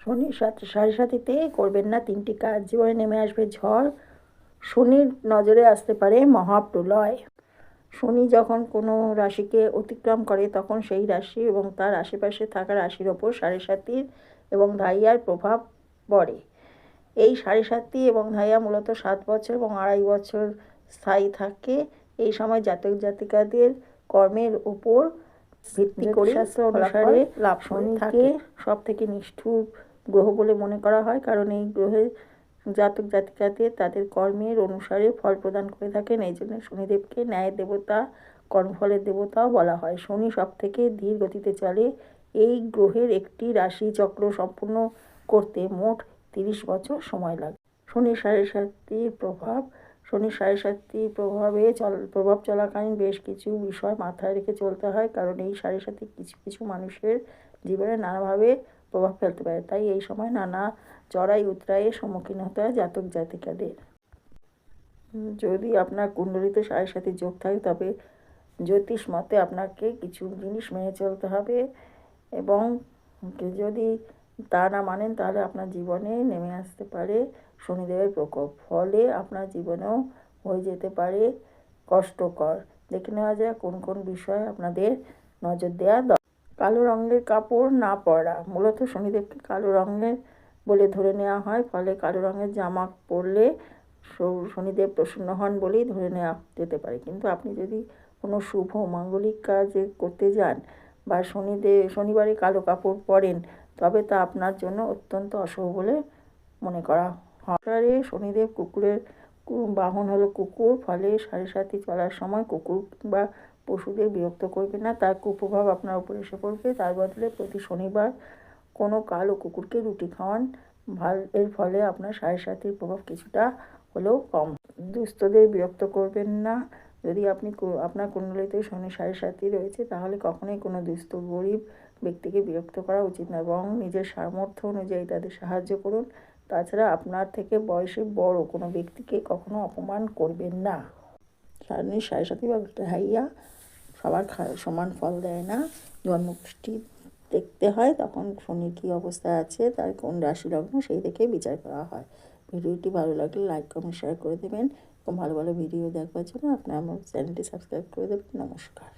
শনির সাথে সাড়ে সাথীতে করবেন না তিনটি কাজ। জীবনে নেমে আসবে ঝড়। শনির নজরে আসতে পারে মহাপ্রলয়। শনি যখন কোনো রাশিকে অতিক্রম করে তখন সেই রাশি এবং তার আশেপাশে থাকা রাশির ওপর সাড়ে সাতির এবং ধাইয়ার প্রভাব পড়ে। এই সাড়ে সাতি এবং ধাইয়া মূলত সাত বছর এবং আড়াই বছর স্থায়ী থাকে। এই সময় জাতক জাতিকাদের কর্মের উপর ভিত্তি করে শাস্ত্র অনুসারে লাভ শনিকে সব থেকে নিষ্ঠুর গ্রহ বলে মনে করা হয়, কারণ এই গ্রহে জাতক জাতিকাদের তাদের কর্মের অনুসারে ফল প্রদান করে থাকেন। এই জন্য শনিদেবকে ন্যায় দেবতা, কর্মফলের দেবতাও বলা হয়। শনি সব থেকে ধীর গতিতে চলে। এই গ্রহের একটি রাশি চক্র সম্পূর্ণ করতে মোট তিরিশ বছর সময় লাগে। শনি সাড়ে সাতির প্রভাব শনি সাড়ে সাতির প্রভাবে চল, প্রভাব চলাকালীন বেশ কিছু বিষয় মাথায় রেখে চলতে হয়, কারণ এই সাড়ে সাতি কিছু কিছু মানুষের জীবনে নানাভাবে প্রভাব ফেলতে পারে। তাই এই সময় নানা চড়াই উতরাইয়ের সম্মুখীন হতে হয় জাতক জাতিকাদের। যদি আপনার কুণ্ডলিতে সাড়ে সাথে যোগ থাকে, তবে জ্যোতিষ মতে আপনাকে কিছু জিনিস মেনে চলতে হবে এবং যদি তা না মানেন, তাহলে আপনার জীবনে নেমে আসতে পারে শনিদেবের প্রকোপ। ফলে আপনার জীবনেও হয়ে যেতে পারে কষ্টকর। দেখে নেওয়া যায় কোন কোন বিষয়ে আপনাদের নজর দেওয়া কালো রঙের কাপড় না পরা। মূলত শনিদেবকে কালো রঙের বলে ধরে নেওয়া হয়, ফলে কালো রঙের জামা পরলে শনিদেব প্রসন্ন হন বলেই ধরে নেওয়া যেতে পারে। কিন্তু আপনি যদি কোনো শুভ, মাঙ্গলিক কাজে করতে যান বা শনিদেব শনিবারে কালো কাপড় পরেন, তবে তা আপনার জন্য অত্যন্ত অশুভ বলে মনে করা হয়। শনিদেব কুকুরের বাহন হলো কুকুর, ফলে সাড়ে সাথে চলার সময় কুকুর কিংবা পশুদের বিরক্ত করবে না, তার কুপ্রভাব আপনার উপর এসে পড়বে। তার বদলে প্রতি শনিবার কোনো কালো কুকুরকে রুটি খাওয়ান। ভালো, এর ফলে আপনার সাড়ে সাতির প্রভাব কিছুটা হলেও কম। দুস্থদের বিরক্ত করবেন না। যদি আপনি আপনার কুণ্ডলিতে শনি সাড়ে সাতি রয়েছে, তাহলে কখনোই কোনো দুস্থ গরিব ব্যক্তিকে বিরক্ত করা উচিত না এবং নিজের সামর্থ্য অনুযায়ী তাদের সাহায্য করুন। তাছাড়া আপনার থেকে বয়সে বড় কোনো ব্যক্তিকে কখনো অপমান করবেন না। সারণী সাথে বা হাইয়া সবার সমান ফল দেয় না। জন্মপুষ্টি দেখতে হয়, তখন শনির কী অবস্থা আছে, তার কোন রাশি লগ্ন সেই দেখে বিচার করা হয়। ভিডিওটি ভালো লাগলে লাইক, কমেন্ট, শেয়ার করে দেবেন। এবং ভালো ভালো ভিডিও দেখবার জন্য আপনার আমার চ্যানেলটি সাবস্ক্রাইব করে দেবেন। নমস্কার।